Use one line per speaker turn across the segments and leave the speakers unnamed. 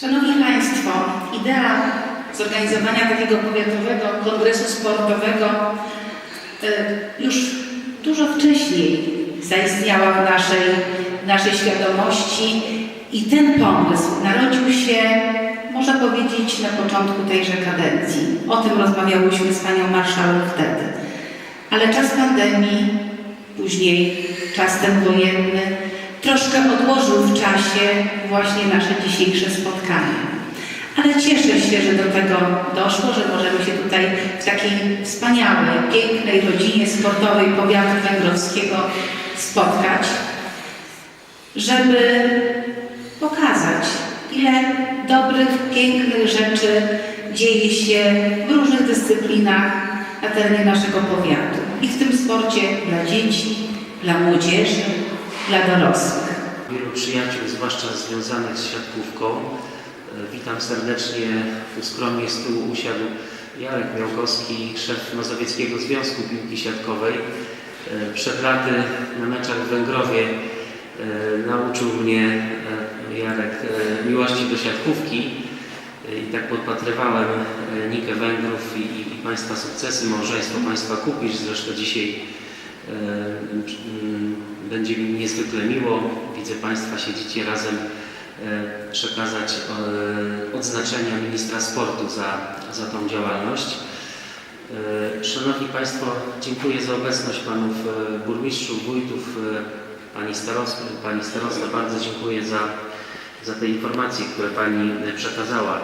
Szanowni Państwo, idea zorganizowania takiego powiatowego kongresu sportowego e, już dużo wcześniej zaistniała w naszej, w naszej świadomości i ten pomysł narodził się, można powiedzieć, na początku tejże kadencji. O tym rozmawiałyśmy z Panią Marszałek wtedy. Ale czas pandemii, później czas ten wojenny, troszkę odłożył w czasie właśnie nasze dzisiejsze spotkanie. Ale cieszę się, że do tego doszło, że możemy się tutaj w takiej wspaniałej, pięknej rodzinie sportowej powiatu węgrowskiego spotkać, żeby pokazać, ile dobrych, pięknych rzeczy dzieje się w różnych dyscyplinach na terenie naszego powiatu. I w tym sporcie dla dzieci, dla młodzieży, dla dorosłych.
Wielu przyjaciół, zwłaszcza związanych z siatkówką. E, Witam serdecznie. Tu skromnie z tyłu usiadł Jarek Miałkowski, szef Mazowieckiego Związku Piłki Siatkowej. E, Przed laty na meczach w Węgrowie e, nauczył mnie Jarek miłości do siatkówki i tak podpatrywałem Nikę Węgrów i, i, Państwa sukcesy, małżeństwo Państwa Kupisz. Zresztą dzisiaj będzie mi niezwykle miło. Widzę Państwa, siedzicie razem e, przekazać e, odznaczenia ministra sportu za, za tą działalność. E, Szanowni Państwo, dziękuję za obecność Panów e, Burmistrzów, Wójtów, e, Pani Starosta, Pani Starosta bardzo dziękuję za, za te informacje, które Pani e, przekazała. E,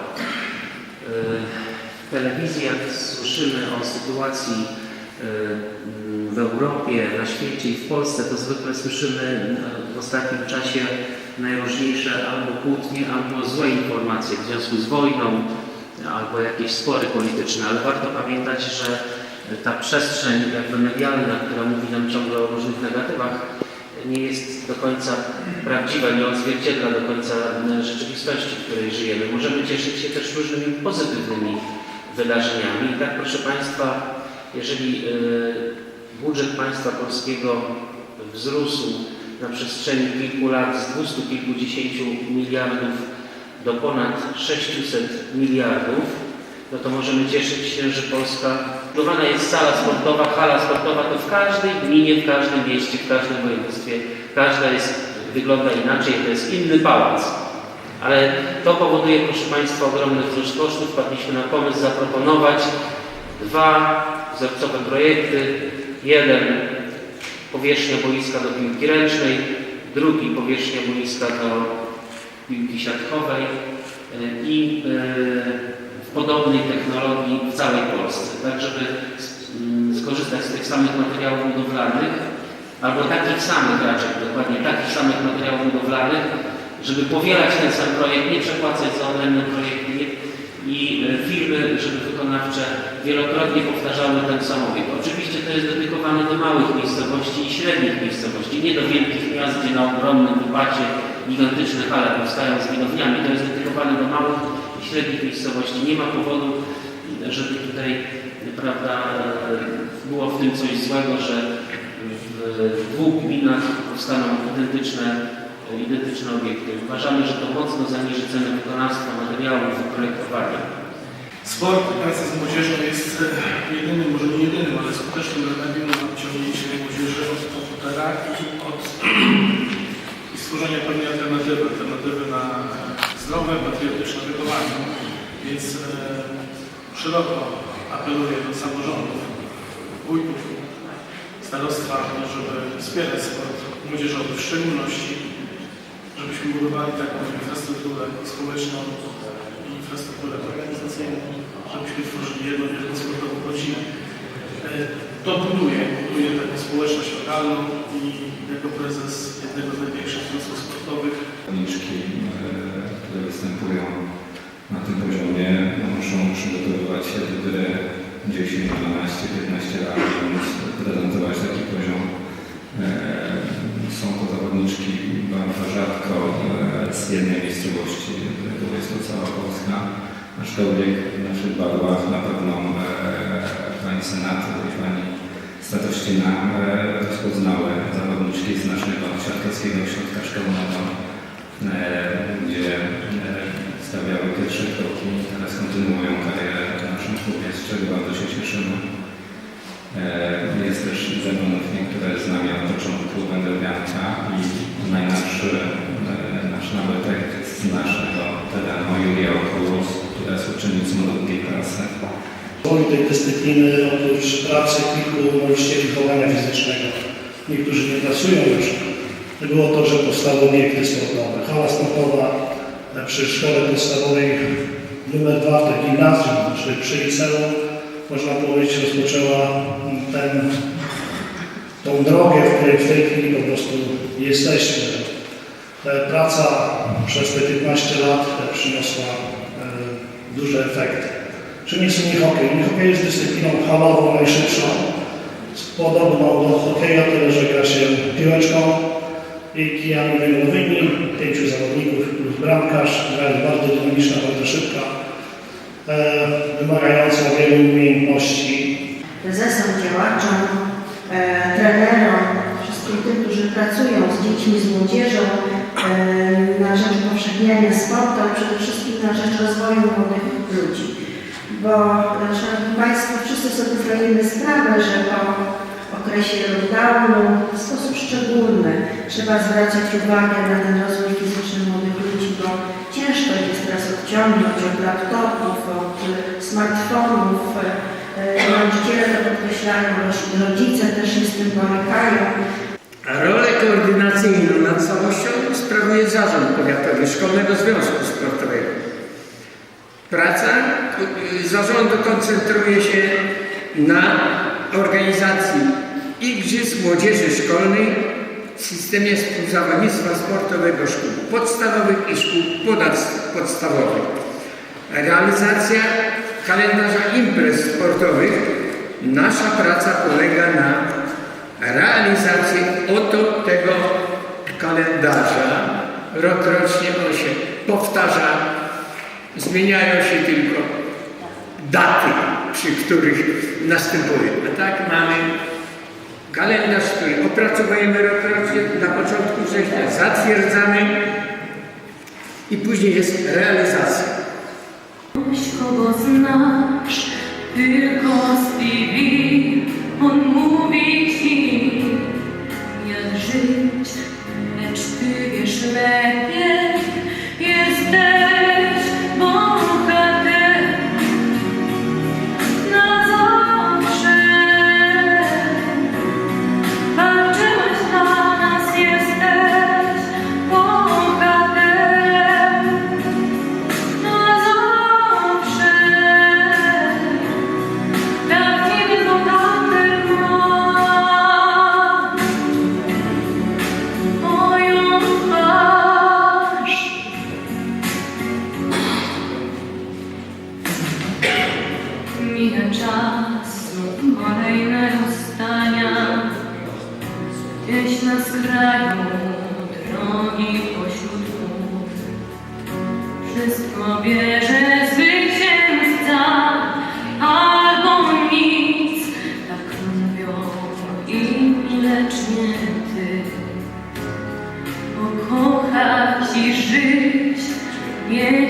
W telewizji, jak słyszymy o sytuacji e, w Europie, na świecie i w Polsce, to zwykle słyszymy e, w ostatnim czasie najróżniejsze albo kłótnie, albo złe informacje w związku z wojną, albo jakieś spory polityczne, ale warto pamiętać, że ta przestrzeń jakby medialna, która mówi nam ciągle o różnych negatywach, nie jest do końca prawdziwa, nie odzwierciedla do końca e, rzeczywistości, w której żyjemy. Możemy cieszyć się też różnymi pozytywnymi wydarzeniami. I tak, proszę Państwa, jeżeli e, budżet państwa polskiego wzrósł na przestrzeni kilku lat z 200 kilkudziesięciu miliardów do ponad 600 miliardów, no to możemy cieszyć się, że Polska budowana jest sala sportowa, hala sportowa, to w każdej gminie, w każdym mieście, w każdym województwie, każda jest, wygląda inaczej, to jest inny pałac. Ale to powoduje, proszę Państwa, ogromny wzrost kosztów. Wpadliśmy na pomysł zaproponować dwa wzorcowe projekty. Jeden powierzchnia boiska do piłki ręcznej, drugi powierzchnia boiska do piłki siatkowej. E, i e, w podobnej technologii w całej Polsce, tak żeby mm, skorzystać z tych samych materiałów budowlanych albo takich samych raczej, dokładnie takich samych materiałów budowlanych, żeby powielać ten sam projekt, nie przepłacać za odrębne projekty i e, firmy, żeby wykonawcze wielokrotnie powtarzały ten samobieg. Oczywiście to jest dedykowane do małych miejscowości i średnich miejscowości, nie do wielkich miast, gdzie na ogromnym wypacie gigantyczne hale powstają z widowniami. To jest dedykowane do małych i średnich miejscowości. Nie ma powodu, żeby tutaj prawda, e, było w tym coś złego, że w dwóch gminach powstaną identyczne, identyczne obiekty. Uważamy, że to mocno zaniży cenę wykonawstwa materiałów wyprojektowania.
Sport pracy z młodzieżą jest e, jedynym, może nie jedynym, ale skutecznym remedium na wyciągnięcie młodzieży od komputera i od i stworzenia pewnej alternatywy, alternatywy na e, zdrowe, patriotyczne wychowanie. Więc e, szeroko apeluję do samorządów, wójtów, starostwa, żeby wspierać sport młodzieżowy, w szczególności żebyśmy budowali taką infrastrukturę społeczną i infrastrukturę organizacyjną, żebyśmy tworzyli jedną wielką sportową rodzinę. E, To buduje, buduje taką społeczność lokalną i jako prezes jednego z największych związków sportowych
Zawodniczki, e, które występują na tym poziomie, no, muszą przygotowywać się do gry 10, 12, 15 lat, móc prezentować taki poziom. E, Są to zawodniczki bardzo rzadko z jednej miejscowości, to jest to cała Polska, aczkolwiek w naszych barwach na pewno e, pani senator i pani Statościna e, rozpoznały zawodniczki z naszego siatkowskiego ośrodka szkolnego, gdzie stawiamy pierwsze kroki teraz kontynuują karierę w naszym klubie, z czego bardzo się cieszymy. Jest też zawodownik, które z nami od Wędrowianka i najnowszy e, nasz nabytek z naszego terenu Julia Okulus, która jest uczennicą drugiej klasy.
Woli tej dyscypliny oprócz pracy kilku nauczycieli wychowania fizycznego. Niektórzy nie pracują już. Było to, że powstały obiekty sportowe. Hala sportowa przy szkole podstawowej numer 2 w gimnazjum, czy przy liceum, można powiedzieć, rozpoczęła ten, tą drogę, w której w tej chwili po prostu jesteśmy. E, Praca przez te 15 lat przyniosła e, duże efekty. Czym jest unihokej? Unihokej jest dyscypliną halową najszybszą. Podobną do hokeja, tyle że gra się piłeczką i kijami węglowymi, pięciu zawodników plus bramkarz. Gra jest bardzo dynamiczna, bardzo szybka, e, wymagająca wielu umiejętności.
prezesom, działaczom, pracują z dziećmi, z młodzieżą na rzecz upowszechniania sportu, ale przede wszystkim na rzecz rozwoju młodych ludzi. Bo, e, Szanowni Państwo, wszyscy sobie zdajemy sprawę, że po okresie lockdownu w sposób szczególny trzeba zwracać uwagę na ten rozwój fizyczny młodych ludzi, bo ciężko jest teraz odciągnąć od laptopów, od smartfonów, e, Nauczyciele to podkreślają, rodzice też się z tym borykają.
Koordynacyjną nad całością sprawuje Zarząd Powiatowy Szkolnego Związku Sportowego. Praca y, zarządu koncentruje się na organizacji Igrzysk Młodzieży Szkolnej w systemie współzawodnictwa sportowego szkół podstawowych i szkół podstawowych. Realizacja kalendarza imprez sportowych. Nasza praca polega na realizacji oto tego kalendarza. Rokrocznie on się powtarza, zmieniają się tylko daty, przy których następuje. A tak mamy kalendarz, który opracowujemy rokrocznie, na początku września zatwierdzamy i później jest realizacja.
Kogo znasz, tylko z Gdzieś na skraju drogi. Wszystko bierze zwycięzca albo nic. Tak mówią inni, lecz nie ty. Pokochać i żyć, mieć